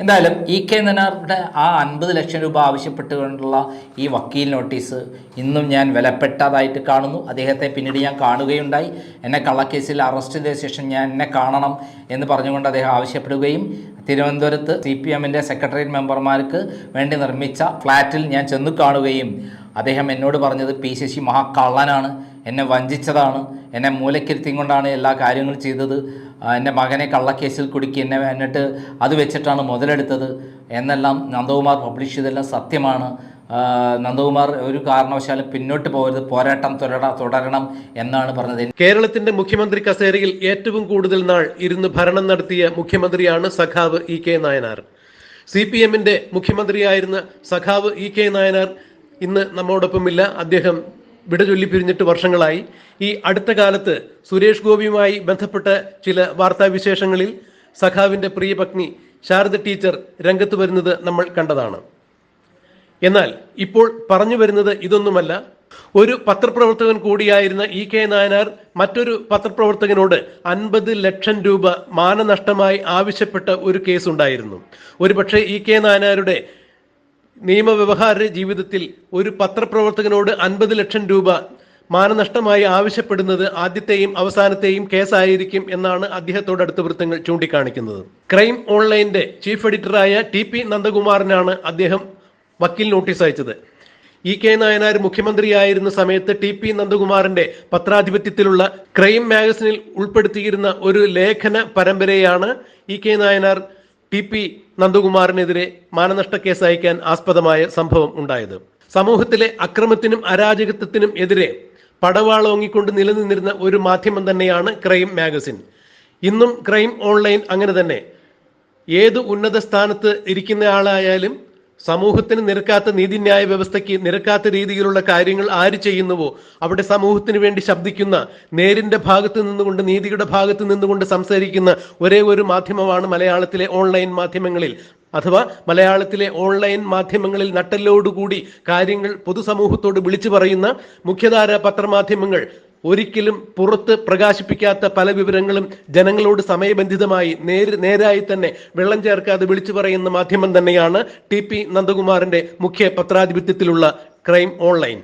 എന്തായാലും E K നനാറുടെ ആ അൻപത് ലക്ഷം രൂപ ആവശ്യപ്പെട്ടുകൊണ്ടുള്ള ഈ വക്കീൽ നോട്ടീസ് ഇന്നും ഞാൻ വിലപ്പെട്ടതായിട്ട് കാണുന്നു. അദ്ദേഹത്തെ പിന്നീട് ഞാൻ കാണുകയുണ്ടായി. എന്നെ കള്ളക്കേസിൽ അറസ്റ്റ് ചെയ്ത ശേഷം ഞാൻ എന്നെ കാണണം എന്ന് പറഞ്ഞുകൊണ്ട് അദ്ദേഹം ആവശ്യപ്പെടുകയും തിരുവനന്തപുരത്ത് സി പി എമ്മിന്റെ സെക്രട്ടേറിയറ്റ് മെമ്പർമാർക്ക് വേണ്ടി നിർമ്മിച്ച ഫ്ലാറ്റിൽ ഞാൻ ചെന്നു കാണുകയും അദ്ദേഹം എന്നോട് പറഞ്ഞത് പി ശശി മഹാകള്ളനാണ് എന്നെ വഞ്ചിച്ചതാണ് എന്നെ മൂലക്കിരുത്തിയും കൊണ്ടാണ് എല്ലാ കാര്യങ്ങളും ചെയ്തത് എന്റെ മകനെ കള്ളക്കേസിൽ കുടുക്കി എന്നെ എന്നിട്ട് അത് വെച്ചിട്ടാണ് മുതലെടുത്തത് എന്നെല്ലാം നന്ദകുമാർ പബ്ലിഷ് ചെയ്തെല്ലാം സത്യമാണ്. നന്ദകുമാർ ഒരു കാരണവശാലും പിന്നോട്ട് പോകരുത് പോരാട്ടം തുടര തുടരണം എന്നാണ് പറഞ്ഞത്. കേരളത്തിന്റെ മുഖ്യമന്ത്രി കസേരയിൽ ഏറ്റവും കൂടുതൽ നാൾ ഇരുന്ന് ഭരണം നടത്തിയ മുഖ്യമന്ത്രിയാണ് സഖാവ് E K Nayanar. C P എമ്മിന്റെ മുഖ്യമന്ത്രിയായിരുന്ന സഖാവ് ഇ കെ നായനാർ ഇന്ന് നമ്മോടൊപ്പമില്ല. അദ്ദേഹം വിട ചൊല്ലി പിരിഞ്ഞിട്ട് വർഷങ്ങളായി. ഈ അടുത്ത കാലത്ത് സുരേഷ് ഗോപിയുമായി ബന്ധപ്പെട്ട ചില വാർത്താവിശേഷങ്ങളിൽ സഖാവിന്റെ പ്രിയപത്നി ശാരദ ടീച്ചർ രംഗത്ത് വരുന്നത് നമ്മൾ കണ്ടതാണ്. എന്നാൽ ഇപ്പോൾ പറഞ്ഞു വരുന്നത് ഇതൊന്നുമല്ല. ഒരു പത്രപ്രവർത്തകൻ കൂടിയായിരുന്ന ഇ കെ നായനാർ മറ്റൊരു പത്രപ്രവർത്തകനോട് അൻപത് ലക്ഷം രൂപ മാനനഷ്ടമായി ആവശ്യപ്പെട്ട ഒരു കേസ് ഉണ്ടായിരുന്നു ഒരുപക്ഷെ ഇ കെ നായനാരുടെ നിയമവ്യവഹാര ജീവിതത്തിൽ ഒരു പത്രപ്രവർത്തകനോട് അൻപത് ലക്ഷം രൂപ മാനനഷ്ടമായി ആവശ്യപ്പെടുന്നത് ആദ്യത്തെയും അവസാനത്തെയും കേസായിരിക്കും എന്നാണ് അദ്ദേഹത്തോട് അടുത്ത വൃത്തങ്ങൾ ചൂണ്ടിക്കാണിക്കുന്നത്. ക്രൈം ഓൺലൈന്റെ ചീഫ് എഡിറ്ററായ ടി പി നന്ദകുമാറിനാണ് അദ്ദേഹം വക്കീൽ നോട്ടീസ് അയച്ചത്. ഇ കെ നായനാർ മുഖ്യമന്ത്രിയായിരുന്ന സമയത്ത് ടി പി നന്ദകുമാറിന്റെ പത്രാധിപത്യത്തിലുള്ള ക്രൈം മാഗസിനിൽ ഉൾപ്പെടുത്തിയിരുന്ന ഒരു ലേഖന പരമ്പരയാണ് E K Nayanar T P നന്ദകുമാറിനെതിരെ മാനനഷ്ട കേസ് അയക്കാൻ ആസ്പദമായ സംഭവം ഉണ്ടായത്. സമൂഹത്തിലെ അക്രമത്തിനും അരാജകത്വത്തിനും എതിരെ പടവാളോങ്ങിക്കൊണ്ട് നിലനിന്നിരുന്ന ഒരു മാധ്യമം തന്നെയാണ് ക്രൈം മാഗസിൻ. ഇന്നും ക്രൈം ഓൺലൈൻ അങ്ങനെ തന്നെ. ഏത് ഉന്നത സ്ഥാനത്ത് ഇരിക്കുന്ന ആളായാലും സമൂഹത്തിന് നിരക്കാത്ത നീതിന്യായ വ്യവസ്ഥയ്ക്ക് നിരക്കാത്ത രീതിയിലുള്ള കാര്യങ്ങൾ ആര് ചെയ്യുന്നുവോ അവിടെ സമൂഹത്തിന് വേണ്ടി ശബ്ദിക്കുന്ന നേരിന്റെ ഭാഗത്ത് നിന്നുകൊണ്ട് നീതിയുടെ ഭാഗത്ത് നിന്നുകൊണ്ട് സംസാരിക്കുന്ന ഒരേ ഒരു മാധ്യമമാണ് മലയാളത്തിലെ ഓൺലൈൻ മാധ്യമങ്ങളിൽ. അഥവാ മലയാളത്തിലെ ഓൺലൈൻ മാധ്യമങ്ങളിൽ നട്ടലോടുകൂടി കാര്യങ്ങൾ പൊതുസമൂഹത്തോട് വിളിച്ചു പറയുന്ന മുഖ്യധാര പത്രമാധ്യമങ്ങൾ ഒരിക്കലും പുറത്ത് പ്രകാശിപ്പിക്കാത്ത പല വിവരങ്ങളും ജനങ്ങളോട് സമയബന്ധിതമായി നേര് നേരായി തന്നെ വെള്ളം ചേർക്കാതെ വിളിച്ചു പറയുന്ന മാധ്യമം തന്നെയാണ് ടി പി നന്ദകുമാറിന്റെ മുഖ്യ പത്രാധിപത്യത്തിലുള്ള ക്രൈം ഓൺലൈൻ.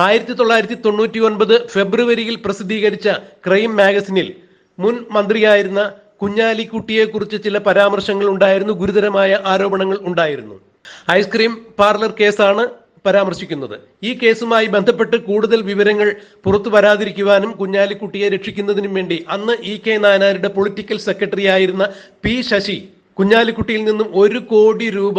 ആയിരത്തി തൊള്ളായിരത്തി തൊണ്ണൂറ്റി ഒൻപത് ഫെബ്രുവരിയിൽ പ്രസിദ്ധീകരിച്ച ക്രൈം മാഗസിനിൽ മുൻ മന്ത്രിയായിരുന്ന കുഞ്ഞാലിക്കുട്ടിയെക്കുറിച്ച് ചില പരാമർശങ്ങൾ ഉണ്ടായിരുന്നു ഗുരുതരമായ ആരോപണങ്ങൾ ഉണ്ടായിരുന്നു. ഐസ്ക്രീം പാർലർ കേസാണ് പരാമർശിക്കുന്നത്. ഈ കേസുമായി ബന്ധപ്പെട്ട് കൂടുതൽ വിവരങ്ങൾ പുറത്തു വരാതിരിക്കുവാനും കുഞ്ഞാലിക്കുട്ടിയെ രക്ഷിക്കുന്നതിനും വേണ്ടി അന്ന് ഇ കെ നായനാരുടെ പൊളിറ്റിക്കൽ സെക്രട്ടറി ആയിരുന്ന പി ശശി കുഞ്ഞാലിക്കുട്ടിയിൽ നിന്നും ഒരു കോടി രൂപ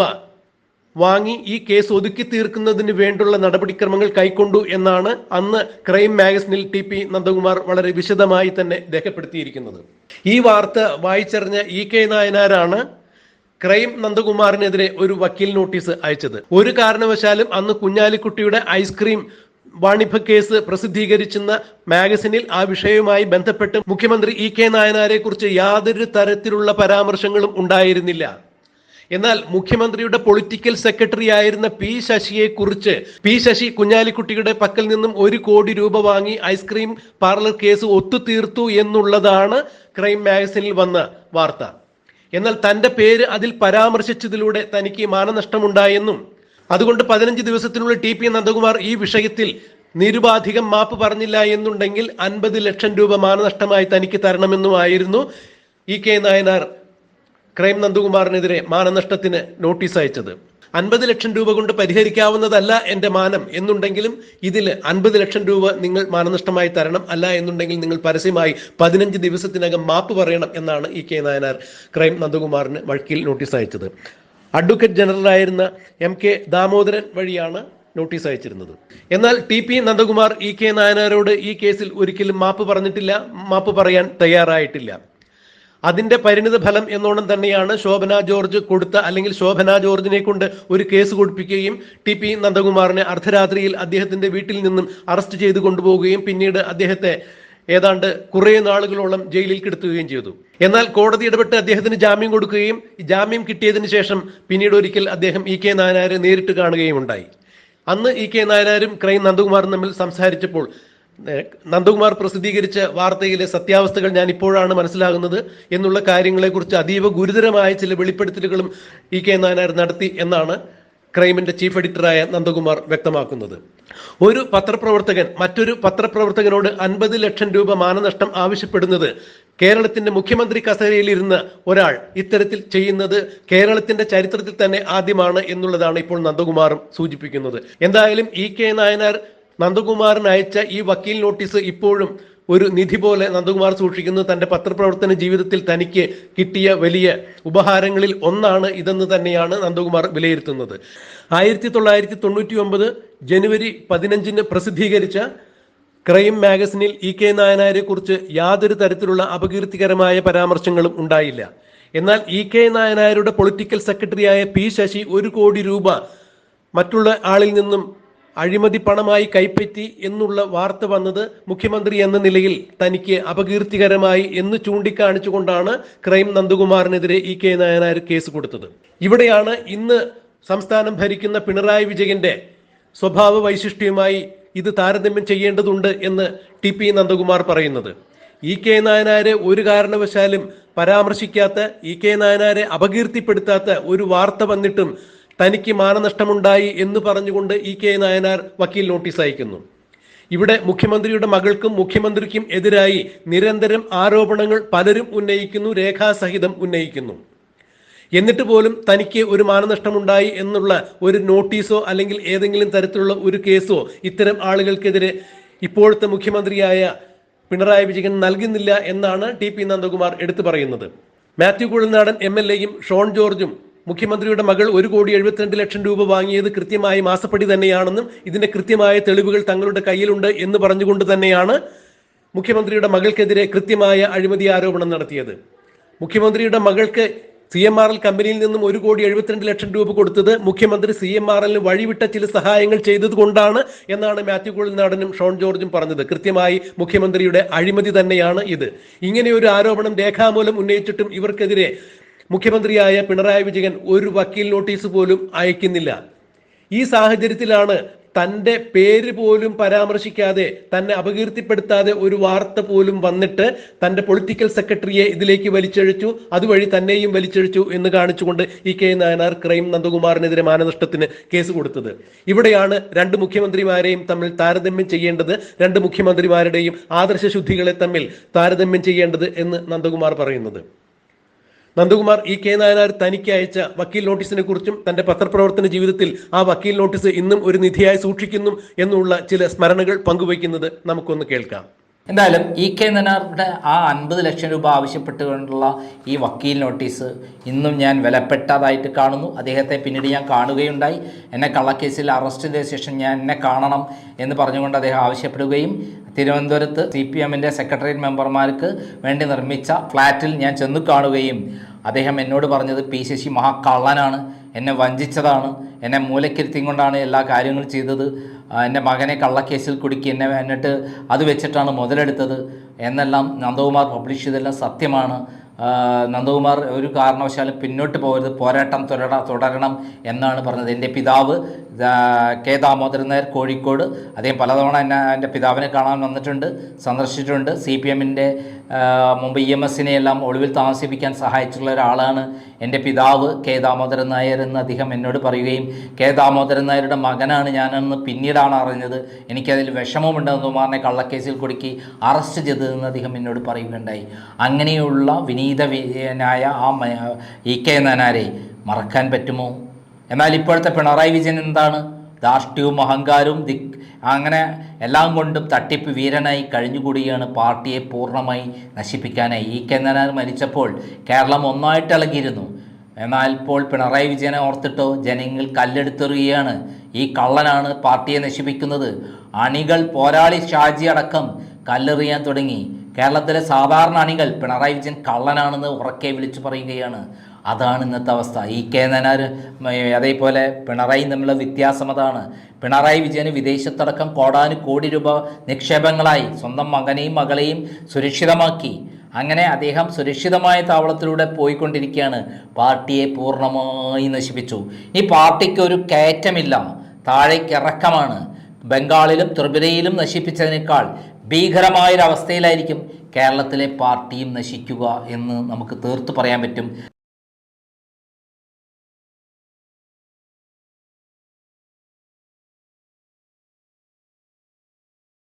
വാങ്ങി ഈ കേസ് ഒതുക്കി തീർക്കുന്നതിന് വേണ്ടുള്ള നടപടിക്രമങ്ങൾ കൈക്കൊണ്ടു എന്നാണ് അന്ന് ക്രൈം മാഗസിനിൽ ടി പി നന്ദകുമാർ വളരെ വിശദമായി തന്നെ രേഖപ്പെടുത്തിയിരിക്കുന്നത്. ഈ വാർത്ത വായിച്ചറിഞ്ഞ ഇ കെ നായനാരാണ് ക്രൈം നന്ദകുമാറിനെതിരെ ഒരു വക്കീൽ നോട്ടീസ് അയച്ചത്. ഒരു കാരണവശാലും അന്ന് കുഞ്ഞാലിക്കുട്ടിയുടെ ഐസ്ക്രീം വാണിഭ കേസ് പ്രസിദ്ധീകരിച്ചുന്ന മാഗസിനിൽ ആ വിഷയവുമായി ബന്ധപ്പെട്ട് മുഖ്യമന്ത്രി ഇ കെ നായനാരെ കുറിച്ച് യാതൊരു തരത്തിലുള്ള പരാമർശങ്ങളും ഉണ്ടായിരുന്നില്ല. എന്നാൽ മുഖ്യമന്ത്രിയുടെ പൊളിറ്റിക്കൽ സെക്രട്ടറി ആയിരുന്ന പി ശശിയെ കുറിച്ച് പി ശശി കുഞ്ഞാലിക്കുട്ടിയുടെ പക്കൽ നിന്നും ഒരു കോടി രൂപ വാങ്ങി ഐസ്ക്രീം പാർലർ കേസ് ഒത്തുതീർത്തു എന്നുള്ളതാണ് ക്രൈം മാഗസിനിൽ വന്ന വാർത്ത. എന്നാൽ തന്റെ പേര് അതിൽ പരാമർശിച്ചതിലൂടെ തനിക്ക് മാനനഷ്ടമുണ്ടായെന്നും അതുകൊണ്ട് പതിനഞ്ച് ദിവസത്തിനുള്ളിൽ ടി പി നന്ദകുമാർ ഈ വിഷയത്തിൽ നിരുപാധികം മാപ്പ് പറഞ്ഞില്ല എന്നുണ്ടെങ്കിൽ അൻപത് ലക്ഷം രൂപ മാനനഷ്ടമായി തനിക്ക് തരണമെന്നുമായിരുന്നു ഇ കെ നായനാർ ക്രൈം നന്ദകുമാറിനെതിരെ മാനനഷ്ടത്തിന് നോട്ടീസ് അയച്ചത്. അൻപത് ലക്ഷം രൂപ കൊണ്ട് പരിഹരിക്കാവുന്നതല്ല എന്റെ മാനം എന്നുണ്ടെങ്കിലും ഇതിൽ അൻപത് ലക്ഷം രൂപ നിങ്ങൾ മാനനഷ്ടമായി തരണം അല്ല എന്നുണ്ടെങ്കിൽ നിങ്ങൾ പരസ്യമായി പതിനഞ്ച് ദിവസത്തിനകം മാപ്പ് പറയണം എന്നാണ് ഇ കെ നായനാർ ക്രൈം നന്ദകുമാറിന് വഴക്കിൽ നോട്ടീസ് അയച്ചത്. അഡ്വക്കേറ്റ് ജനറലായിരുന്ന എം കെ ദാമോദരൻ വഴിയാണ് നോട്ടീസ് അയച്ചിരുന്നത്. എന്നാൽ T P Nandakumar E K നായനാരോട് ഈ കേസിൽ ഒരിക്കലും മാപ്പ് പറഞ്ഞിട്ടില്ല മാപ്പ് പറയാൻ തയ്യാറായിട്ടില്ല. അതിന്റെ പരിണിത ഫലം എന്നോണം തന്നെയാണ് ശോഭന ജോർജ് കൊടുത്ത അല്ലെങ്കിൽ ശോഭന ജോർജിനെ കൊണ്ട് ഒരു കേസ് കൊടുപ്പിക്കുകയും ടി പി നന്ദകുമാറിനെ അർദ്ധരാത്രിയിൽ അദ്ദേഹത്തിന്റെ വീട്ടിൽ നിന്നും അറസ്റ്റ് ചെയ്ത് കൊണ്ടുപോവുകയും പിന്നീട് അദ്ദേഹത്തെ ഏതാണ്ട് കുറെ നാളുകളോളം ജയിലിൽ കിടത്തുകയും ചെയ്തു. എന്നാൽ കോടതി ഇടപെട്ട് അദ്ദേഹത്തിന് ജാമ്യം കൊടുക്കുകയും ജാമ്യം കിട്ടിയതിനു ശേഷം പിന്നീട് ഒരിക്കൽ അദ്ദേഹം ഇ കെ നായനാരെ നേരിട്ട് കാണുകയും ഉണ്ടായി അന്ന് ഇ കെ നായനാരും ക്രൈം നന്ദകുമാറും തമ്മിൽ സംസാരിച്ചപ്പോൾ നന്ദകുമാർ പ്രസിദ്ധീകരിച്ച വാർത്തയിലെ സത്യാവസ്ഥകൾ ഞാൻ ഇപ്പോഴാണ് മനസ്സിലാകുന്നത് എന്നുള്ള കാര്യങ്ങളെക്കുറിച്ച് അതീവ ഗുരുതരമായ ചില വെളിപ്പെടുത്തലുകളും ഇ കെ നായനാർ നടത്തി എന്നാണ് ക്രൈമിന്റെ ചീഫ് എഡിറ്ററായ നന്ദകുമാർ വ്യക്തമാക്കുന്നത്. ഒരു പത്രപ്രവർത്തകൻ മറ്റൊരു പത്രപ്രവർത്തകനോട് അൻപത് ലക്ഷം രൂപ മാനനഷ്ടം ആവശ്യപ്പെടുന്നത് കേരളത്തിന്റെ മുഖ്യമന്ത്രി കസേരയിൽ ഇരുന്ന് ഒരാൾ ഇത്തരത്തിൽ ചെയ്യുന്നത് കേരളത്തിന്റെ ചരിത്രത്തിൽ തന്നെ ആദ്യമാണ് എന്നുള്ളതാണ് ഇപ്പോൾ നന്ദകുമാറും സൂചിപ്പിക്കുന്നത്. എന്തായാലും ഇ കെ നായനാർ നന്ദകുമാറിന് അയച്ച ഈ വക്കീൽ നോട്ടീസ് ഇപ്പോഴും ഒരു നിധി പോലെ നന്ദകുമാർ സൂക്ഷിക്കുന്നു. തന്റെ പത്രപ്രവർത്തന ജീവിതത്തിൽ തനിക്ക് കിട്ടിയ വലിയ ഉപഹാരങ്ങളിൽ ഒന്നാണ് ഇതെന്ന് തന്നെയാണ് നന്ദകുമാർ വിലയിരുത്തുന്നത്. ആയിരത്തി തൊള്ളായിരത്തി തൊണ്ണൂറ്റി ഒമ്പത് ജനുവരി പതിനഞ്ചിന് പ്രസിദ്ധീകരിച്ച ക്രൈം മാഗസിനിൽ ഇ കെ നായനാരെ കുറിച്ച് യാതൊരു തരത്തിലുള്ള അപകീർത്തികരമായ പരാമർശങ്ങളും ഉണ്ടായില്ല. എന്നാൽ ഇ കെ നായനാരുടെ പൊളിറ്റിക്കൽ സെക്രട്ടറിയായ പി ശശി ഒരു കോടി രൂപ മറ്റുള്ള ആളിൽ നിന്നും അഴിമതി പണമായി കൈപ്പറ്റി എന്നുള്ള വാർത്ത വന്നത് മുഖ്യമന്ത്രി എന്ന നിലയിൽ തനിക്ക് അപകീർത്തികരമായി എന്ന് ചൂണ്ടിക്കാണിച്ചുകൊണ്ടാണ് ക്രൈം നന്ദകുമാറിനെതിരെ ഇ കെ നായനാർ കേസ് കൊടുത്തത്. ഇവിടെയാണ് ഇന്ന് സംസ്ഥാനം ഭരിക്കുന്ന പിണറായി വിജയന്റെ സ്വഭാവ വൈശിഷ്ട്യവുമായി ഇത് താരതമ്യം ചെയ്യേണ്ടതുണ്ട് എന്ന് ടി പി നന്ദകുമാർ പറയുന്നത്. ഇ കെ നായനാരെ ഒരു കാരണവശാലും പരാമർശിക്കാത്ത ഇ കെ നായനാരെ അപകീർത്തിപ്പെടുത്താത്ത ഒരു വാർത്ത വന്നിട്ടും തനിക്ക് മാനനഷ്ടമുണ്ടായി എന്ന് പറഞ്ഞുകൊണ്ട് ഇ കെ നായനാർ വക്കീൽ നോട്ടീസ് അയക്കുന്നു. ഇവിടെ മുഖ്യമന്ത്രിയുടെ മകൾക്കും മുഖ്യമന്ത്രിക്കും എതിരായി നിരന്തരം ആരോപണങ്ങൾ പലരും ഉന്നയിക്കുന്നു രേഖാസഹിതം ഉന്നയിക്കുന്നു. എന്നിട്ട് പോലും തനിക്ക് ഒരു മാനനഷ്ടമുണ്ടായി എന്നുള്ള ഒരു നോട്ടീസോ അല്ലെങ്കിൽ ഏതെങ്കിലും തരത്തിലുള്ള ഒരു കേസോ ഇത്തരം ആളുകൾക്കെതിരെ ഇപ്പോഴത്തെ മുഖ്യമന്ത്രിയായ പിണറായി വിജയൻ നൽകുന്നില്ല എന്നാണ് ടി പി നന്ദകുമാർ എടുത്തു പറയുന്നത്. മാത്യു കുഴൽനാടൻ എം എൽ എയും ഷോൺ ജോർജും മുഖ്യമന്ത്രിയുടെ മകൾ ഒരു കോടി എഴുപത്തിരണ്ട് ലക്ഷം രൂപ വാങ്ങിയത് കൃത്യമായി മാസപ്പടി തന്നെയാണെന്നും ഇതിന്റെ കൃത്യമായ തെളിവുകൾ തങ്ങളുടെ കയ്യിലുണ്ട് എന്ന് പറഞ്ഞുകൊണ്ട് തന്നെയാണ് മുഖ്യമന്ത്രിയുടെ മകൾക്കെതിരെ കൃത്യമായ അഴിമതി ആരോപണം നടത്തിയത്. മുഖ്യമന്ത്രിയുടെ മകൾക്ക് സി എം ആർ എൽ കമ്പനിയിൽ നിന്നും ഒരു കോടി എഴുപത്തിരണ്ട് ലക്ഷം രൂപ കൊടുത്തത് മുഖ്യമന്ത്രി സി എം ആർ എല്ലിന് വഴിവിട്ട ചില സഹായങ്ങൾ ചെയ്തത് കൊണ്ടാണ് എന്നാണ് മാത്യു കുഴൽനാടനും ഷോൺ ജോർജും പറഞ്ഞത്. കൃത്യമായി മുഖ്യമന്ത്രിയുടെ അഴിമതി തന്നെയാണ് ഇത്. ഇങ്ങനെ ഒരു ആരോപണം രേഖാമൂലം ഉന്നയിച്ചിട്ടും ഇവർക്കെതിരെ മുഖ്യമന്ത്രിയായ പിണറായി വിജയൻ ഒരു വക്കീൽ നോട്ടീസ് പോലും അയക്കുന്നില്ല. ഈ സാഹചര്യത്തിലാണ് തന്റെ പേര് പോലും പരാമർശിക്കാതെ തന്നെ അപകീർത്തിപ്പെടുത്താതെ ഒരു വാർത്ത പോലും വന്നിട്ട് തന്റെ പൊളിറ്റിക്കൽ സെക്രട്ടറിയെ ഇതിലേക്ക് വലിച്ചഴിച്ചു അതുവഴി തന്നെയും വലിച്ചഴിച്ചു എന്ന് കാണിച്ചുകൊണ്ട് ഇ കെ നായനാർ ക്രൈം നന്ദകുമാറിനെതിരെ മാനനഷ്ടത്തിന് കേസ് കൊടുത്തത്. ഇവിടെയാണ് രണ്ട് മുഖ്യമന്ത്രിമാരെയും തമ്മിൽ താരതമ്യം ചെയ്യേണ്ടത് രണ്ട് മുഖ്യമന്ത്രിമാരുടെയും ആദർശ ശുദ്ധികളെ തമ്മിൽ താരതമ്യം ചെയ്യേണ്ടത് എന്ന് നന്ദകുമാർ പറയുന്നത്. നന്ദകുമാർ ഇ കെ നായനാർ തനിക്ക് അയച്ച വക്കീൽ നോട്ടീസിനെ കുറിച്ചും തന്റെ പത്രപ്രവർത്തന ജീവിതത്തിൽ ആ വക്കീൽ നോട്ടീസ് ഇന്നും ഒരു നിധിയായി സൂക്ഷിക്കുന്നു എന്നുള്ള ചില സ്മരണകൾ പങ്കുവയ്ക്കുന്നത് നമുക്കൊന്ന് കേൾക്കാം. എന്തായാലും ഇ കെ നനാറിന്റെ ആ അൻപത് ലക്ഷം രൂപ ആവശ്യപ്പെട്ടുകൊണ്ടുള്ള ഈ വക്കീൽ നോട്ടീസ് ഇന്നും ഞാൻ വിലപ്പെട്ടതായിട്ട് കാണുന്നു. അദ്ദേഹത്തെ പിന്നീട് ഞാൻ കാണുകയുണ്ടായി. എന്നെ കള്ളക്കേസിൽ അറസ്റ്റ് ചെയ്ത ശേഷം ഞാൻ എന്നെ കാണണം എന്ന് പറഞ്ഞുകൊണ്ട് അദ്ദേഹം ആവശ്യപ്പെടുകയും തിരുവനന്തപുരത്ത് സി പി എമ്മിന്റെ സെക്രട്ടേറിയറ്റ് മെമ്പർമാർക്ക് വേണ്ടി നിർമ്മിച്ച ഫ്ലാറ്റിൽ ഞാൻ ചെന്നു കാണുകയും അദ്ദേഹം എന്നോട് പറഞ്ഞത് പി ശശി മഹാകള്ളനാണ് എന്നെ വഞ്ചിച്ചതാണ് എന്നെ മൂലക്കിരുത്തിയും കൊണ്ടാണ് എല്ലാ കാര്യങ്ങളും ചെയ്തത് എന്റെ മകനെ കള്ളക്കേസിൽ കുടുക്കി എന്നെ എന്നിട്ട് അത് വെച്ചിട്ടാണ് മുതലെടുത്തത് എന്നെല്ലാം നന്ദകുമാർ പബ്ലിഷ് ചെയ്തെല്ലാം സത്യമാണ്. നന്ദകുമാർ ഒരു കാരണവശാലും പിന്നോട്ട് പോകരുത്. പോരാട്ടം തുടര തുടരണം എന്നാണ് പറഞ്ഞത്. എന്റെ പിതാവ് കെ ദാമോദരൻ നായർ കോഴിക്കോട്. അദ്ദേഹം പലതവണ എന്നെ എന്റെ പിതാവിനെ കാണാൻ വന്നിട്ടുണ്ട് സന്ദർശിച്ചിട്ടുണ്ട്. സി പി എമ്മിന്റെ മുമ്പ് ഇ എം എസിനെ എല്ലാം ഒളിവിൽ താമസിപ്പിക്കാൻ സഹായിച്ചിട്ടുള്ള ഒരാളാണ് എന്റെ പിതാവ് കെ ദാമോദരൻ നായർ എന്ന് അദ്ദേഹം എന്നോട് പറയുകയും കെ ദാമോദരൻ നായരുടെ മകനാണ് ഞാനെന്ന് പിന്നീടാണ് അറിഞ്ഞത്. എനിക്കതിൽ വിഷമമുണ്ട് നന്ദകുമാറിനെ കള്ളക്കേസിൽ കുടുക്കി അറസ്റ്റ് ചെയ്തതെന്ന് അദ്ദേഹം എന്നോട് പറയുകയുണ്ടായി. അങ്ങനെയുള്ള വിനീത വിജയനായ ആ ഇ കെ നനാരെ മറക്കാൻ പറ്റുമോ? എന്നാൽ ഇപ്പോഴത്തെ പിണറായി വിജയൻ എന്താണ്? ധാർഷ്ട്യവും അഹങ്കാരവും ദിക് അങ്ങനെ എല്ലാം കൊണ്ടും തട്ടിപ്പ് വീരനായി കഴിഞ്ഞുകൂടിയാണ് പാർട്ടിയെ പൂർണമായി നശിപ്പിക്കാനായി. ഇ കെ നനാർ മരിച്ചപ്പോൾ കേരളം ഒന്നായിട്ട് ഇളകിയിരുന്നു. എന്നാൽ ഇപ്പോൾ പിണറായി വിജയനെ ഓർത്തിട്ടോ ജനങ്ങൾ കല്ലെടുത്തെറിയുകയാണ്. ഈ കള്ളനാണ് പാർട്ടിയെ നശിപ്പിക്കുന്നത്. അണികൾ പോരാളി ഷാജി അടക്കം കല്ലെറിയാൻ തുടങ്ങി. കേരളത്തിലെ സാധാരണ അണികൾ പിണറായി വിജയൻ കള്ളനാണെന്ന് ഉറക്കെ വിളിച്ചു പറയുകയാണ്. അതാണ് ഇന്നത്തെ അവസ്ഥ. ഇ കെ നനാർ അതേപോലെ പിണറായി തമ്മിലുള്ള വ്യത്യാസം അതാണ്. പിണറായി വിജയന് വിദേശത്തടക്കം കോടാനു കോടി രൂപ നിക്ഷേപങ്ങളായി സ്വന്തം മകനെയും മകളെയും സുരക്ഷിതമാക്കി. അങ്ങനെ അദ്ദേഹം സുരക്ഷിതമായ താവളത്തിലൂടെ പോയിക്കൊണ്ടിരിക്കുകയാണ്. പാർട്ടിയെ പൂർണമായി നശിപ്പിച്ചു. ഈ പാർട്ടിക്ക് ഒരു കയറ്റമില്ല. താഴേക്കിറക്കമാണ് ബംഗാളിലും ത്രിപുരയിലും നശിപ്പിച്ചതിനേക്കാൾ ഭീകരമായൊരവസ്ഥയിലായിരിക്കും കേരളത്തിലെ പാർട്ടിയും നശിക്കുക എന്ന് നമുക്ക് തീർത്ത് പറയാൻ പറ്റും.